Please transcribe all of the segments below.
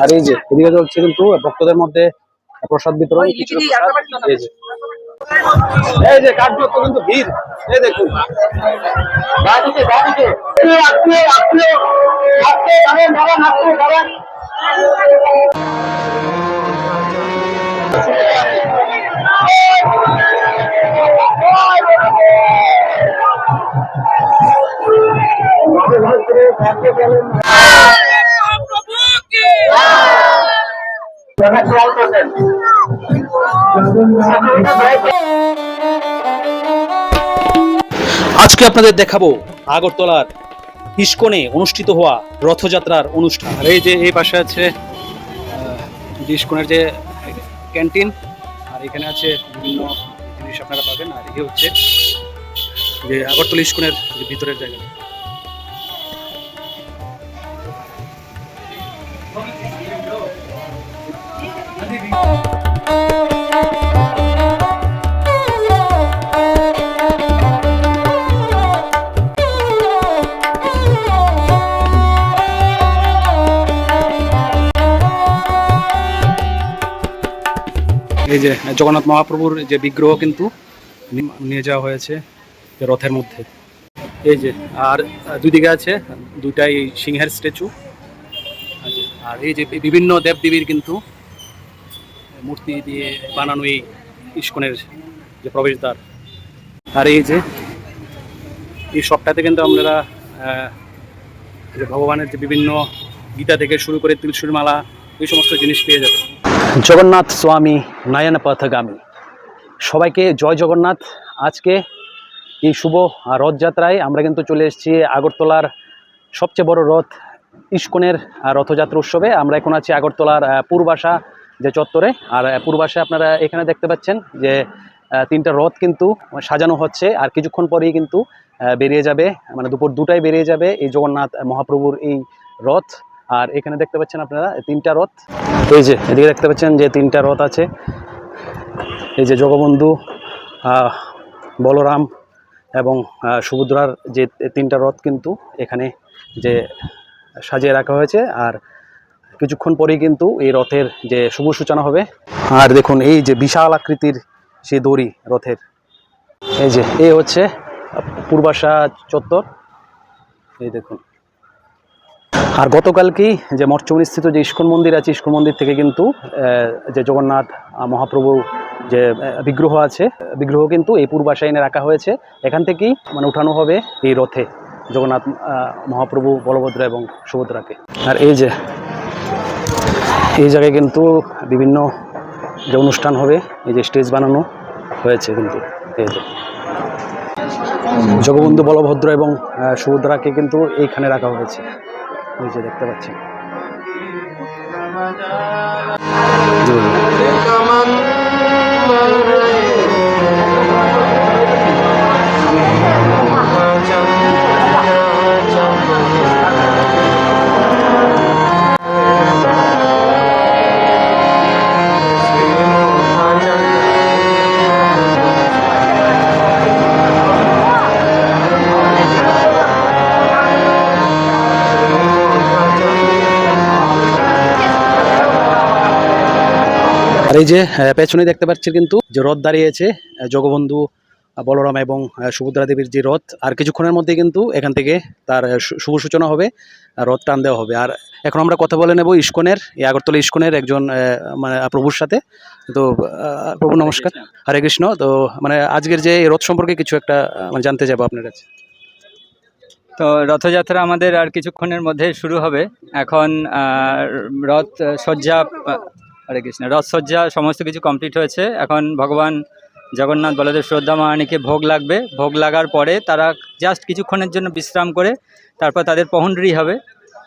আর এই যে এদিকে চলছে কিন্তু ভক্তদের মধ্যে প্রসাদ বিতরণ। কিছু এই যে। এই কিন্তু ভিড়। এই দেখুন। আজকে আপনাদের দেখাবো আগরতলার ইস্কনে অনুষ্ঠিত হওয়া রথযাত্রার অনুষ্ঠান। এই যে এই পাশে আছে ইস্কনের যে ক্যান্টিন, আর এখানে আছে বিভিন্ন জিনিস আপনারা পাবেন। আর এই হচ্ছে যে আগরতলা ইস্কনের যে ভিতরের জায়গা যে জগন্নাথ মহাপ্রভুর যে বিগ্রহ কিন্তু নিয়ে যাওয়া হয়েছে রথের মধ্যে। এই যে, আর দুদিকে আছে দুটাই সিংহের স্ট্যাচু। আর এই যে বিভিন্ন দেবদেবীর কিন্তু মূর্তি দিয়ে বানানো এই ইস্কনের যে প্রবেশদ্বার। আর এই যে, এই সবটাতে কিন্তু আমরা ভগবানের যে বিভিন্ন গীতা থেকে শুরু করে তুলসীর মালা, এই সমস্ত জিনিস পেয়ে যাবে। জগন্নাথ স্বামী নয়ন পথগামী। সবাইকে জয় জগন্নাথ। আজকে এই শুভ রথযাত্রায় আমরা কিন্তু চলে এসেছি আগরতলার সবচেয়ে বড় রথ ইস্কনের রথযাত্রা উৎসবে। আমরা এখন আছি আগরতলার পূর্বাসা যে চত্বরে। আর আহ, পূর্বাশে আপনারা এখানে দেখতে পাচ্ছেন যে তিনটা রথ কিন্তু সাজানো হচ্ছে। আর কিছুক্ষণ পরেই কিন্তু বেরিয়ে যাবে মানে দুপুর দুটায় বেরিয়ে যাবে এই জগন্নাথ মহাপ্রভুর এই রথ। আর এখানে দেখতে পাচ্ছেন আপনারা তিনটা রথ। এই যে, এদিকে দেখতে পাচ্ছেন যে তিনটা রথ আছে। এই যে জগবন্ধু বলরাম এবং সুভদ্রার যে তিনটা রথ কিন্তু এখানে যে সাজিয়ে রাখা হয়েছে। আর কিছুক্ষণ পরেই কিন্তু এই রথের যে শুভ সূচনা হবে। আর দেখুন, এই যে বিশাল আকৃতির সেই দড়ি রথের। এই যে এই হচ্ছে পূর্বাশা চত্বর। এই দেখুন। আর গতকালকেই যে মর্চমণিস্থিত যে ইস্কন মন্দির আছে, ইস্কন মন্দির থেকে কিন্তু যে জগন্নাথ মহাপ্রভু যে বিগ্রহ আছে, বিগ্রহ কিন্তু এই পূর্বাশায় এনে রাখা হয়েছে। এখান থেকেই মানে উঠানো হবে এই রথে জগন্নাথ মহাপ্রভু, বলভদ্র এবং সুভদ্রাকে। আর এই যে, এই জায়গায় কিন্তু বিভিন্ন যে অনুষ্ঠান হবে, এই যে স্টেজ বানানো হয়েছে কিন্তু, এই যে। জগবন্ধু, বলভদ্র এবং সুভদ্রাকে কিন্তু এইখানে রাখা হয়েছে। এই যে দেখতে পাচ্ছেন Thank জি। আর এই যে পেছনে দেখতে পাচ্ছি কিন্তু যে রথ দাঁড়িয়েছে জগবন্ধু বলরাম এবং সুভদ্রা দেবীর যে রথ আর কিছুক্ষণের মধ্যে কিন্তু এখান থেকে তার শুভ সূচনা হবে রথ টান দেওয়া হবে। আর এখন আমরা কথা বলে নেব ইস্কনের এই আগরতলা ইস্কনের একজন মানে প্রভুর সাথে। তো প্রভু নমস্কার। হরে কৃষ্ণ। তো মানে আজকের যে এই রথ সম্পর্কে কিছু একটা মানে জানতে যাব আপনার কাছে। তো রথযাত্রা আমাদের আর কিছুক্ষণের মধ্যে শুরু হবে। এখন আহ, রথ সজ্জা হরে কৃষ্ণ। রথসজ্জা সমস্ত কিছু কমপ্লিট হয়েছে। এখন ভগবান জগন্নাথ বলদেব শ্রদ্ধা মহারানীকে ভোগ লাগবে। ভোগ লাগার পরে তারা জাস্ট কিছুক্ষণের জন্য বিশ্রাম করে তারপর তাদের পহন্ড্রি হবে।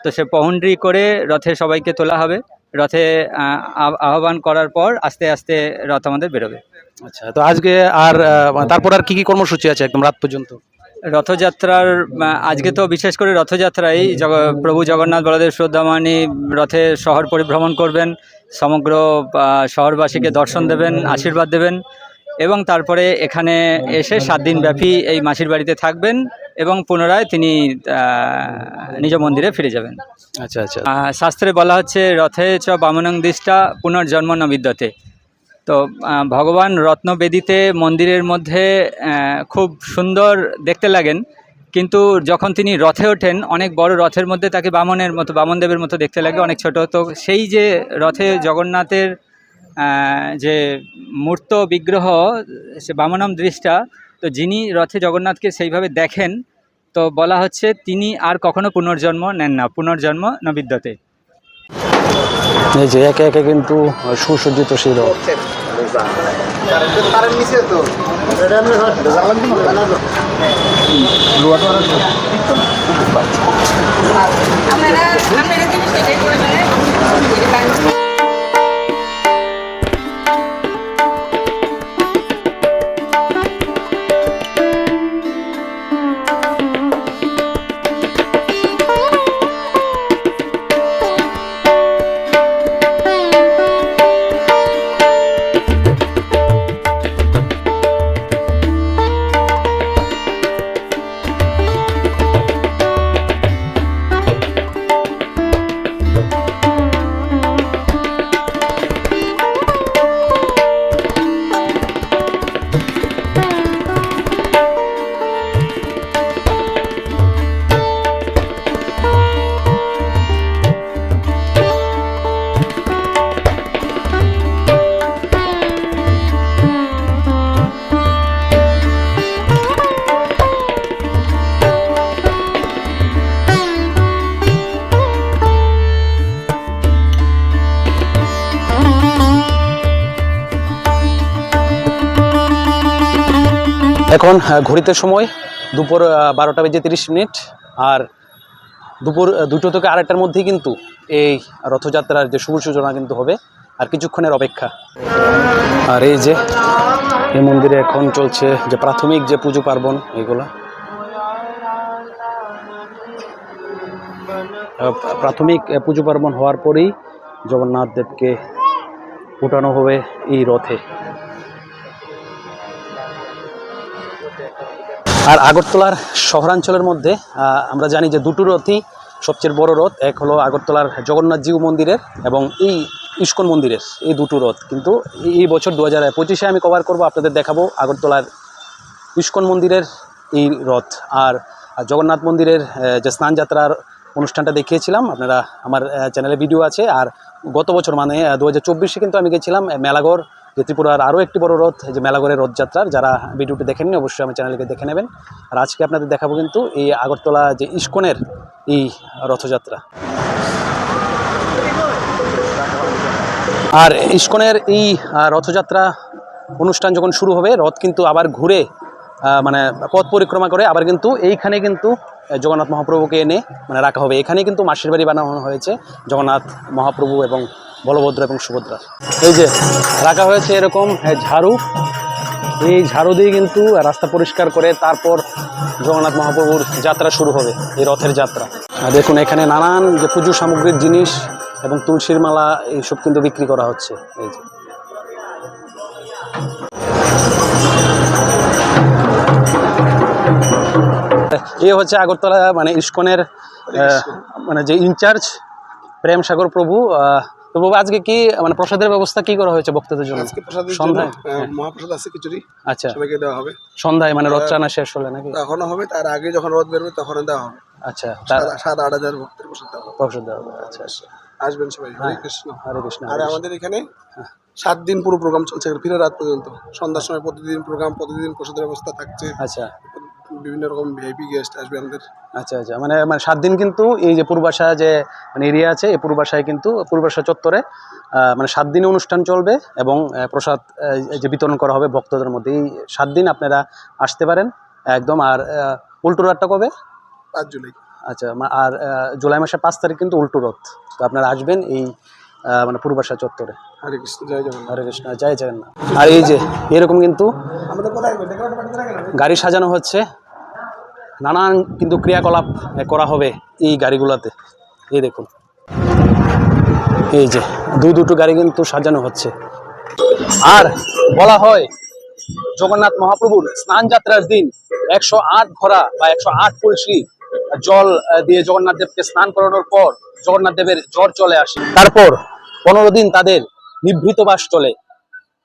তো সে পহন্ড্রি করে রথে সবাইকে তোলা হবে। রথে আহ, আহ- আহ্বান করার পর আস্তে আস্তে রথ আমাদের বেরোবে। আচ্ছা তো আজকে আর তারপর আর কি কি কর্মসূচি আছে একদম রাত পর্যন্ত? রথযাত্রার আজকে তো বিশেষ করে রথযাত্রায় জগ প্রভু জগন্নাথ বলদেব শ্রদ্ধামানি রথে শহর পরিভ্রমণ করবেন সমগ্র শহরবাসীকে দর্শন দেবেন আশীর্বাদ দেবেন এবং তারপরে এখানে এসে সাত দিন ব্যাপী এই মাসির বাড়িতে থাকবেন এবং পুনরায় তিনি নিজ মন্দিরে ফিরে যাবেন। আচ্ছা আচ্ছা। শাস্ত্রে বলা হচ্ছে রথে চ বামনং দিষ্টা পুনর্জন্ম ন বিদ্যতে তো ভগবান রত্নবেদিতে মন্দিরের মধ্যে খুব সুন্দর দেখতে লাগেন। কিন্তু যখন তিনি রথে ওঠেন, অনেক বড় রথের মধ্যে তাকে বামনের মতো, বামনদেবের মতো দেখতে লাগে, অনেক ছোট। তো সেই যে রথে জগন্নাথের যে মূর্ত বিগ্রহ, সে বামনম দৃষ্টা, তো যিনি রথে জগন্নাথকে সেইভাবে দেখেন, তো বলা হচ্ছে তিনি আর কখনো পুনর্জন্ম নেন না, পুনর্জন্ম নবিদ্যতে। যে একে একে কিন্তু সুসজ্জিত সেই রথ। আপনারা আপনারা জিনিস এটাই ঘড়িতে সময় দুপুর বারোটা বেজে তিরিশ মিনিট আর দুপুর দুটো থেকে আড়াইটার মধ্যেই কিন্তু এই রথযাত্রার যে শুভ সূচনা কিন্তু হবে আর কিছুক্ষণের অপেক্ষা। আর এই যে, এই মন্দিরে এখন চলছে যে প্রাথমিক যে পুজো পার্বণ, এগুলা। প্রাথমিক পুজো পার্বণ হওয়ার পরেই জগন্নাথ দেবকে উঠানো হবে এই রথে। আর আগরতলার শহরাঞ্চলের মধ্যে আমরা জানি যে দুটো রথই সবচেয়ে বড় রথ। এক হলো আগরতলার জগন্নাথ জিউ মন্দিরের এবং এই ইস্কন মন্দিরের, এই দুটো রথ। কিন্তু এই- বছর দু হাজার পঁচিশে আমি কভার করব, আপনাদের দেখাবো আগরতলার ইস্কন মন্দিরের এই রথ। আর জগন্নাথ মন্দিরের যে স্নান যাত্রার অনুষ্ঠানটা দেখিয়েছিলাম, আপনারা আমার চ্যানেলে ভিডিও আছে। আর গত বছর মানে দু হাজার চব্বিশে কিন্তু আমি গেছিলাম মেলাগড় যে ত্রিপুরার আরও একটি বড় রথ যে মেলাগড়ের রথযাত্রার, যারা ভিডিওটি দেখেননি অবশ্যই আমার চ্যানেলকে দেখে নেবেন। আর আজকে আপনাদের দেখাবো কিন্তু এই আগরতলা যে ইস্কনের এই রথযাত্রা। আর ইস্কনের এই রথযাত্রা অনুষ্ঠান যখন শুরু হবে, রথ কিন্তু আবার ঘুরে মানে পথ পরিক্রমা করে, আবার কিন্তু এইখানে কিন্তু জগন্নাথ মহাপ্রভুকে এনে মানে রাখা হবে। এখানে কিন্তু মাসির বাড়ি বানানো হয়েছে, জগন্নাথ মহাপ্রভু এবং বলভদ্র এবং সুভদ্রা। এই যে রাখা হয়েছে এরকম ঝাড়ু। এই ঝাড়ু দিয়ে কিন্তু রাস্তা পরিষ্কার করে তারপর জগন্নাথ মহাপ্রভুর যাত্রা শুরু হবে, এই রথের যাত্রা। দেখুন, এখানে নানান যে পুজো সামগ্রীর জিনিস এবং তুলসীর মালা, এইসব কিন্তু বিক্রি করা হচ্ছে, এই যে। এ হচ্ছে আগরতলা মানে ইস্কনের মানে যে ইনচার্জ প্রেম সাগর প্রভু তো প্রভু আজকে কি মানে প্রসাদের ব্যবস্থা কি করা হয়েছে ভক্তদের জন্য? আজকে প্রসাদের জন্য সন্ধ্যায়? মহাপ্রসাদ আছে খিচুড়ি। আচ্ছা। সবাইকে দেওয়া হবে। সন্ধ্যায় মানে রথ টানা শেষ হলে নাকি? তখনও হবে তার আগে যখন রথ বেরোবে তখন দেওয়া হবে। আচ্ছা তার সাত- সাত আট হাজার ভক্তের প্রসাদ দেওয়া হবে। প্রসাদ দেওয়া হবে আচ্ছা আচ্ছা। আসবেন সবাই হরে কৃষ্ণ। হরে কৃষ্ণ আর আমাদের এখানে সাত দিন পুরো প্রোগ্রাম চলছে ফিরে রাত পর্যন্ত। সন্ধ্যার সময় প্রতিদিন প্রোগ্রাম প্রতিদিন প্রসাদের ব্যবস্থা থাকছে। আচ্ছা। বিভিন্ন রকম ভিআইপি গেস্ট আসবে আমাদের। আচ্ছা আচ্ছা। মানে মানে সাত দিন কিন্তু এই যে পূর্বাশা যে মানে এরিয়া আছে এই পূর্বাশায় কিন্তু পূর্বাশা চত্বরে মানে সাত দিন অনুষ্ঠান চলবে এবং প্রসাদ যে বিতরণ করা হবে ভক্তদের মধ্যে। এই সাত দিন আপনারা আসতে পারেন একদম। আর উল্টো রাতটা কবে? পাঁচ জুলাই। আচ্ছা আর জুলাই মাসের পাঁচ তারিখ কিন্তু উল্টো রথ। তো আপনারা আসবেন এই মানে পূর্বাশা চত্বরে। হরে কৃষ্ণ জয় জগন্নাথ। হরে কৃষ্ণ জয় জগন্নাথ। আর এই যে এরকম কিন্তু গাড়ি সাজানো হচ্ছে। নানান কিন্তু ক্রিয়াকলাপ করা হবে এই গাড়িগুলোতে। এই দেখুন। এই যে দু দুটো গাড়ি কিন্তু সাজানো হচ্ছে। আর বলা হয় জগন্নাথ মহাপ্রভুর স্নান যাত্রার দিন একশো আট ঘোড়া বা একশো আট কলসি জল দিয়ে জগন্নাথ দেবকে স্নান করানোর পর জগন্নাথ দেবের জ্বর চলে আসে। তারপর পনেরো দিন তাদের নিভৃত বাস চলে।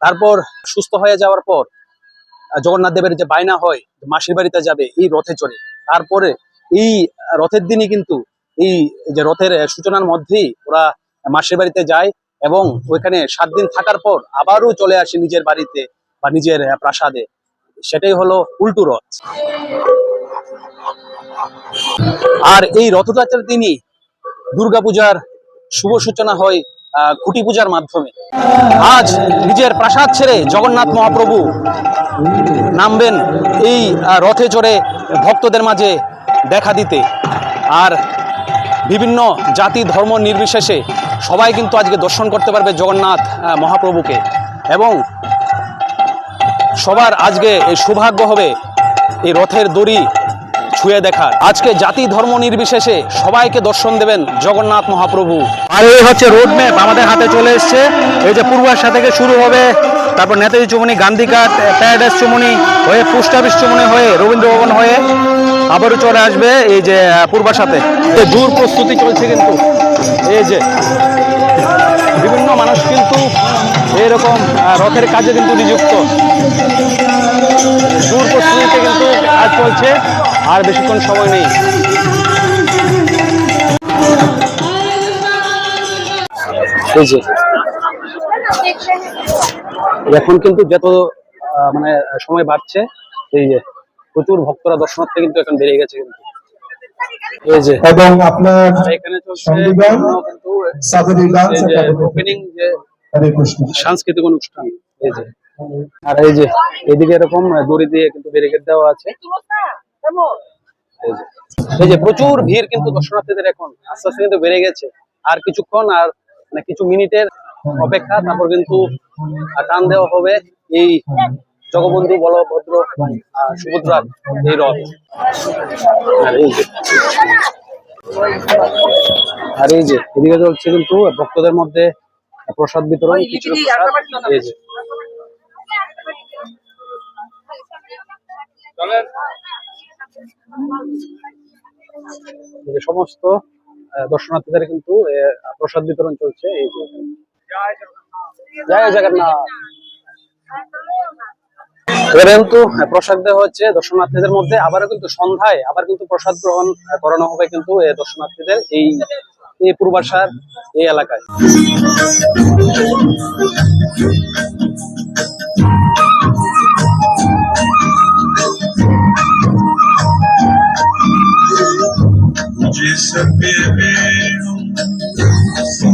তারপর সুস্থ হয়ে যাওয়ার পর জগন্নাথ দেবের যে বায়না হয় মাসির বাড়িতে যাবে, এই রথে চড়ে। তারপরে এই রথের দিনই কিন্তু এই যে রথের সূচনার মধ্যেই ওরা মাসির বাড়িতে যায় এবং ওইখানে সাত দিন থাকার পর আবারও চলে আসে নিজের বাড়িতে বা নিজের প্রাসাদে। সেটাই হলো উল্টো রথ। আর এই রথযাত্রার দিনই দুর্গাপূজার শুভ সূচনা হয় খুঁটি পূজার মাধ্যমে। আজ নিজের প্রাসাদ ছেড়ে জগন্নাথ মহাপ্রভু নামবেন এই রথে চড়ে ভক্তদের মাঝে দেখা দিতে। আর বিভিন্ন জাতি ধর্ম নির্বিশেষে সবাই কিন্তু আজকে দর্শন করতে পারবে জগন্নাথ মহাপ্রভুকে। এবং সবার আজকে এই সৌভাগ্য হবে এই রথের দড়ি ছুঁয়ে দেখার আজকে জাতি ধর্ম নির্বিশেষে সবাইকে দর্শন দেবেন জগন্নাথ মহাপ্রভু। আর এই হচ্ছে রোড ম্যাপ আমাদের হাতে চলে এসছে। এই যে পূর্বাশা থেকে শুরু হবে তারপর নেতাজি চুমনি গান্ধীঘাট প্যারাডাইস চুমনি হয়ে পোস্ট অফিস চুমনি হয়ে রবীন্দ্র ভবন হয়ে আবারও চলে আসবে এই যে পূর্বাশাতে। এই দূর প্রস্তুতি চলছে কিন্তু। এই যে বিভিন্ন মানুষ কিন্তু এরকম রথের কাজে কিন্তু নিযুক্ত। দূর প্রস্তুতিতে কিন্তু কাজ চলছে, আর বেশিক্ষণ সময় নেই। যে, এখন কিন্তু যত মানে সময় বাড়ছে, এই যে প্রচুর ভক্তরা দর্শনার্থী কিন্তু এখন বেড়ে গেছে কিন্তু। এবং আপনার ডান্স এই যে ওপেনিং যে সাংস্কৃতিক অনুষ্ঠান এই যে। আর এই যে এদিকে এরকম দড়ি দিয়ে কিন্তু ব্যারিকেড দেওয়া আছে। এই যে। প্রচুর ভিড় কিন্তু দর্শনার্থীদের এখন। আস্তে আস্তে কিন্তু বেড়ে গেছে। আর কিছুক্ষণ আর মানে কিছু মিনিটের অপেক্ষা তারপর কিন্তু টান দেওয়া হবে এই জগবন্ধু বলভদ্র সুভদ্রার এই রথ। আর এই যে এদিকে চলছে কিন্তু ভক্তদের মধ্যে প্রসাদ বিতরণ কিছু এই যে। সমস্ত দর্শনার্থীদের কিন্তু প্রসাদ বিতরণ চলছে এই যে। জয় জগন্নাথ। এবারে কিন্তু প্রসাদ দেওয়া হচ্ছে দর্শনার্থীদের মধ্যে, আবারও কিন্তু সন্ধ্যায় আবার কিন্তু প্রসাদ গ্রহণ করানো হবে কিন্তু দর্শনার্থীদের এই এই পূর্বাশার এই এলাকায়। De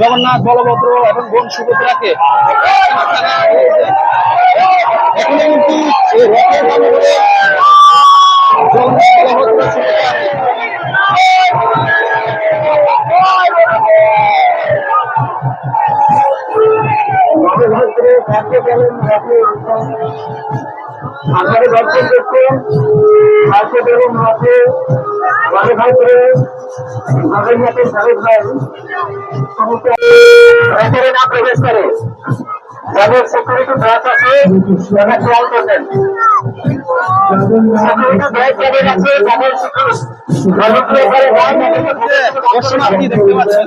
জগন্নাথ বলভদ্র এবং বোন সুভদ্রাকে জগন্নাথ বলভদ্র। আমাদের দর্শন করতে আজকে দেখুন মাঠে মাঠে ভাই করে মাঠের মতো সাহেব ভাই সমস্ত না প্রবেশ করে। যাদের সিকিউরিটি ব্যাচ আছে তারা খেয়াল করবেন। দর্শনার্থী দেখতে পাচ্ছেন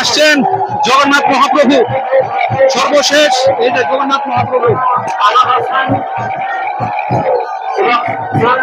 আসছেন জগন্নাথ মহাপ্রভু। সর্বশেষ এই যে জগন্নাথ মহাপ্রভু। জয়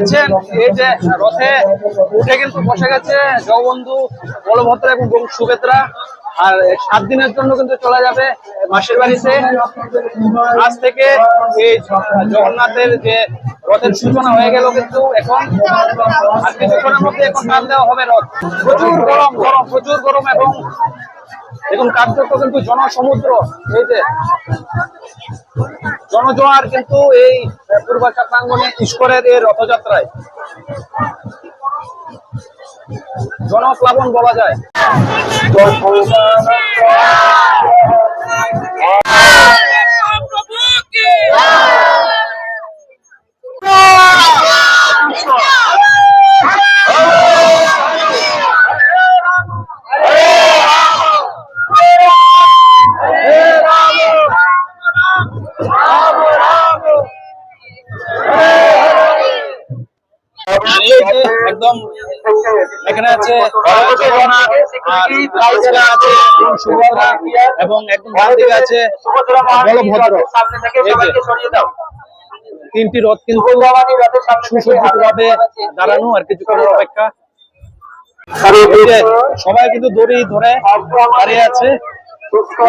পাচ্ছেন এই যে রথে উঠে কিন্তু বসে গেছে জগবন্ধু, বলভদ্র এবং সুভদ্রা। আর সাত দিনের জন্য কিন্তু চলে যাবে মাসির বাড়িতে। আজ থেকে এই জগন্নাথের যে রথের সূচনা হয়ে গেল কিন্তু এখন। আর কিছুক্ষণের মধ্যে এখন টান দেওয়া হবে রথ। প্রচুর গরম গরম, প্রচুর গরম এবং দেখুন, কার্যত কিন্তু জনসমুদ্র, এই জনজোয়ার কিন্তু এই পূর্বাচা প্রাঙ্গনে ঈশ্বরের এই রথযাত্রায়। জনপ্লাবন বলা যায়। এখানে এখানে তিনটি রথ কিন্তু সুসজ্জিত ভাবে দাঁড়ানো আর কিছুক্ষণের অপেক্ষা। সবাই কিন্তু দড়ি ধরে দাঁড়িয়ে আছে।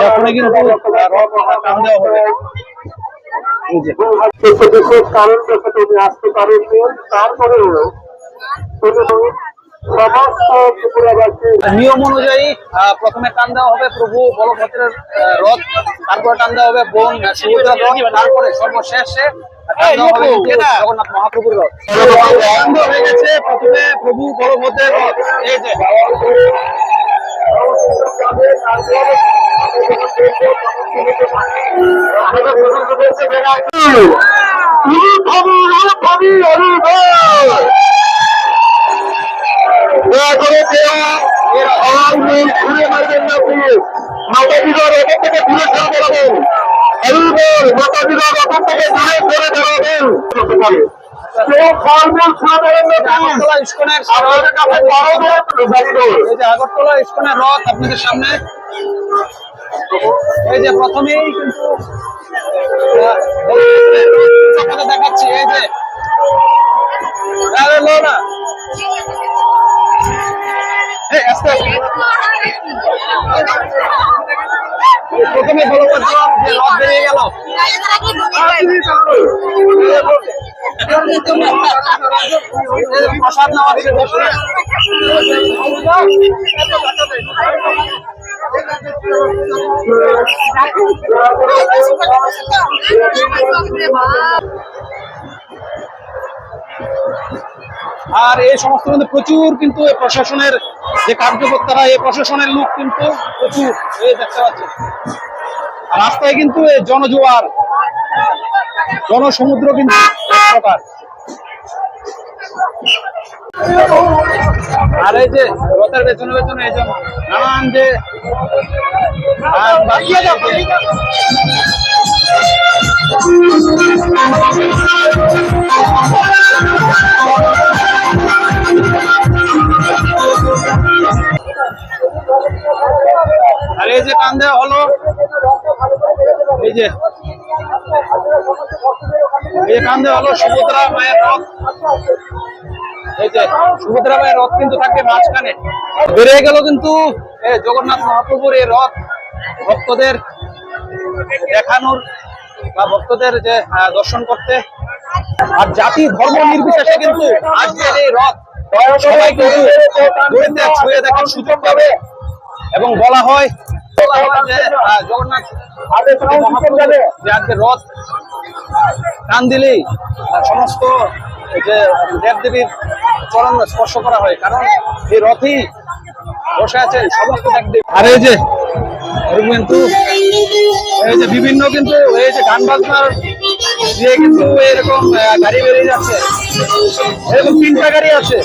এখনই কিন্তু টান কারণ আসতে পারেননি তারপরেও নিয়ম অনুযায়ী আহ, প্রথমে টান দেওয়া হবে প্রভু বলভদ্রের রথ তারপরে টান দেওয়া হবে বোন আহ, সুভদ্রার রথ তারপরে সর্বশেষে জগন্নাথ মহাপ্রভুর রথ। হয়ে গেছে প্রথমে প্রভু বলভদ্রের রথ। এই যে। দয়া করে দেওয়া এর ঘুরে মারবেন না প্লিজ মাতাজিরা রথ থেকে দূরে সরে দাঁড়াবেন। হরিবল মাতাজিরা রথ থেকে দূরে সরে দাঁড়াবেন। কেউ ফলমূল খাবেন না প্লিজ আগরতলা ইস্কনের আমাদের কাছে বড় বড় এই যে আগরতলা ইস্কনের রথ আপনাদের সামনে। এই যে প্রথমেই কিন্তু আপনাদের দেখাচ্ছি এই যে না প্রথমে যে নেওয়া হচ্ছে দর্শনে আর এই সমস্ত মধ্যে প্রচুর কিন্তু প্রশাসনের যে কার্যকর্তারা, এই প্রশাসনের লোক কিন্তু প্রচুর দেখতে রাস্তায় কিন্তু জনজোয়ার, জনসমুদ্র কিন্তু আর এই যে রথের পেছনে পেছনে এই যে নানান যে আর যে কান দেওয়া হলো। এই যে। এই যে কান দেওয়া হলো সুভদ্রা মায়ের রথ। এই যে, সুভদ্রা মায়ের রথ কিন্তু থাকবে মাঝখানে। বেরিয়ে গেল কিন্তু জগন্নাথ মহাপ্রভুর এই রথ। ভক্তদের দেখানোর বা ভক্তদের যে দর্শন করতে। আর জাতি ধর্ম নির্বিশেষে কিন্তু আজকের এই রথ সবাই কিন্তু ছুঁয়ে দেখার সুযোগ পাবে। এবং বলা হয় জগন্নাথ যে আজকে রথ টান দিলেই সমস্ত যে দেবদেবীর চরণ স্পর্শ করা হয়। কারণ এই রথই বসে আছেন সমস্ত দেবদেবী। আর এই যে কিন্তু এই যে বিভিন্ন কিন্তু এই যে গান বাজনার দিয়ে কিন্তু এরকম গাড়ি বেরিয়ে যাচ্ছে। এরকম তিনটা গাড়ি আছে।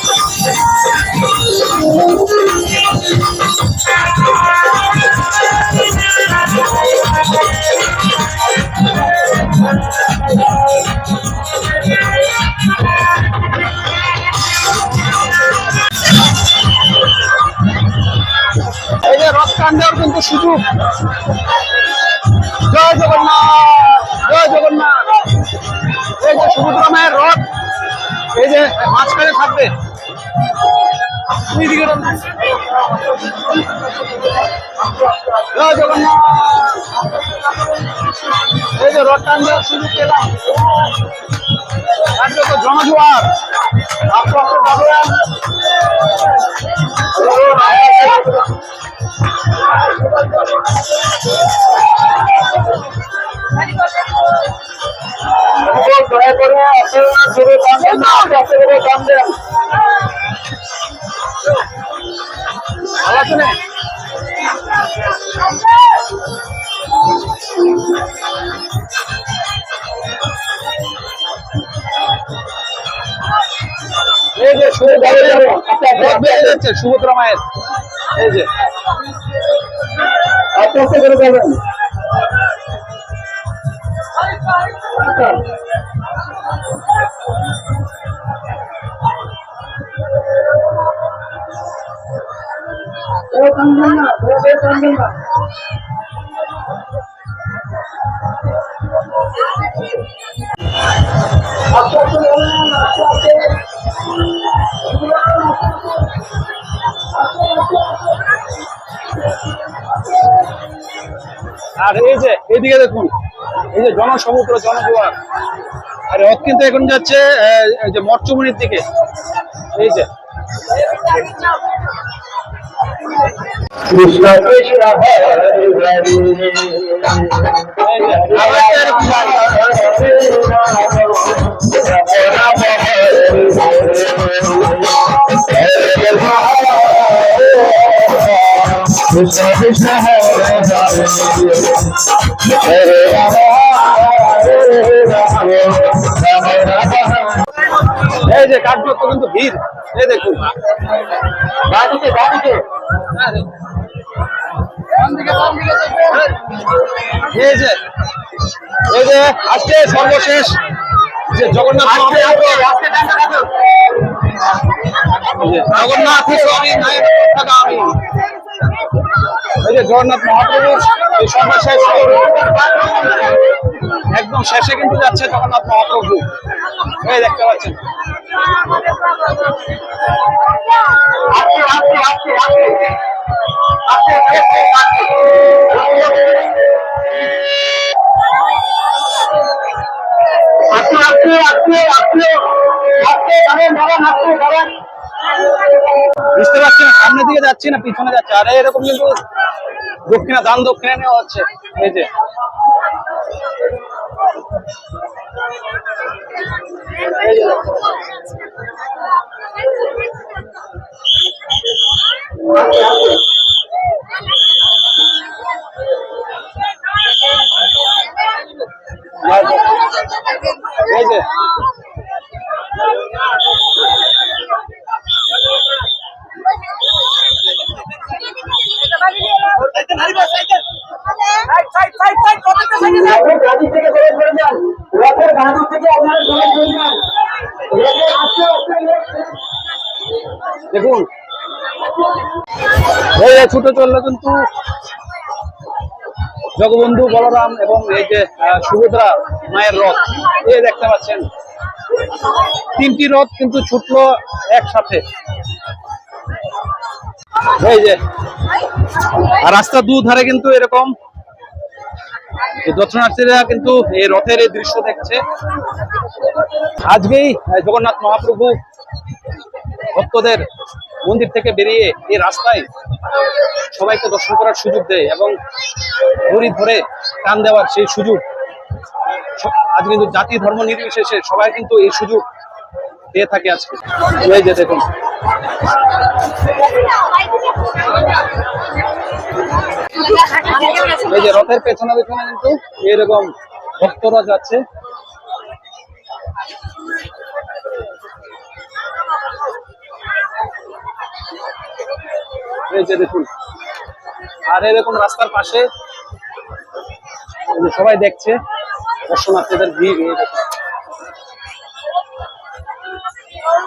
কিন্তু সুযোগ জয় জগন্নাথ জয় জগন্নাথ। এই যে সুভদ্রা মায়ের রথ, এই যে মাঝখানে থাকবে। জয় জগন্নাথ। এই যে রথ টান দেওয়ার সুযোগ পেলাম। জনজোয়ার দয়া করে আপনারা জোরে দাম দেন দশ করে দাম দেন আলোচনা Thank you. সুভদ্রা মায়ের এই যে আত্মহত্যা করে যাবেন ও কান্দন না ও কান্দন না আর এই যে এইদিকে দেখুন এই যে জনসমুদ্র জনজোয়ার আর রথ কিন্তু এখন যাচ্ছে যে মর্চমণির দিকে এই যে কৃষ্ণ এই যে কাঠযুক্ত কিন্তু ভিড়। এই দেখুন। গাড়িতে এই যে এই যে আজকে সর্বশেষ যে জগন্নাথ জগন্নাথ আমি এই যে জগন্নাথ মহাপ্রভুর এই সর্বশেষ একদম শেষে কিন্তু যাচ্ছে জগন্নাথ মহাপ্রভু। এই দেখতে পাচ্ছেন। বুঝতে পারছি না সামনের দিকে যাচ্ছি না, পিছনে যাচ্ছে। আরে এরকম কিন্তু দক্ষিণা দান দক্ষিণা নেওয়া হচ্ছে। এই যে। ছুটে চলল কিন্তু জগবন্ধু বলরাম এবং এই যে সুভদ্রা মায়ের রথ, এই দেখতে পাচ্ছেন। তিনটি রথ কিন্তু ছুটলো একসাথে। এই যে, আর রাস্তার দুধারে কিন্তু এরকম। দর্শনার্থীরা কিন্তু এই রথের এই দৃশ্য দেখছে। আজকেই জগন্নাথ মহাপ্রভু ভক্তদের মন্দির থেকে বেরিয়ে এই রাস্তায় সবাইকে দর্শন করার সুযোগ দেয় এবং দড়ি ধরে টান দেওয়ার সেই সুযোগ আজ কিন্তু জাতি ধর্ম নির্বিশেষে সবাই কিন্তু এই সুযোগ দিয়ে থাকে আজকে। এই যে দেখুন। এই যে রথের পেছনে পেছনে কিন্তু এরকম ভক্তরা যাচ্ছে। এই দেখুন, আর এরকম রাস্তার পাশে সবাই দেখছে, দর্শনার্থীদের ভিড়।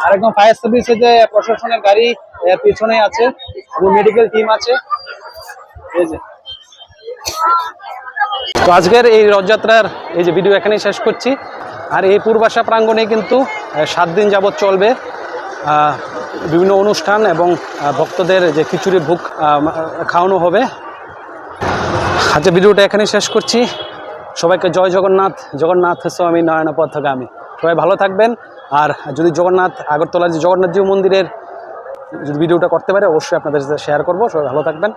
আর একদম ফায়ার সার্ভিসে যে প্রশাসনের গাড়ি পিছনে আছে, এবং মেডিকেল টিম আছে। এই যে। আজকের এই রথযাত্রার এই যে ভিডিও এখানেই শেষ করছি। আর এই পূর্বাশা প্রাঙ্গণে কিন্তু সাত দিন যাবৎ চলবে। বিভিন্ন অনুষ্ঠান এবং ভক্তদের যে খিচুড়ি ভোগ খাওয়ানো হবে। আজকে ভিডিওটা এখানে শেষ করছি। সবাইকে জয় জগন্নাথ। জগন্নাথ স্বামী পথগামী। সবাই ভালো থাকবেন। আর যদি জগন্নাথ আগরতলার যে জগন্নাথজি মন্দিরের যদি ভিডিওটা করতে পারে, অবশ্যই আপনাদের সাথে শেয়ার করব। সবাই ভালো থাকবেন।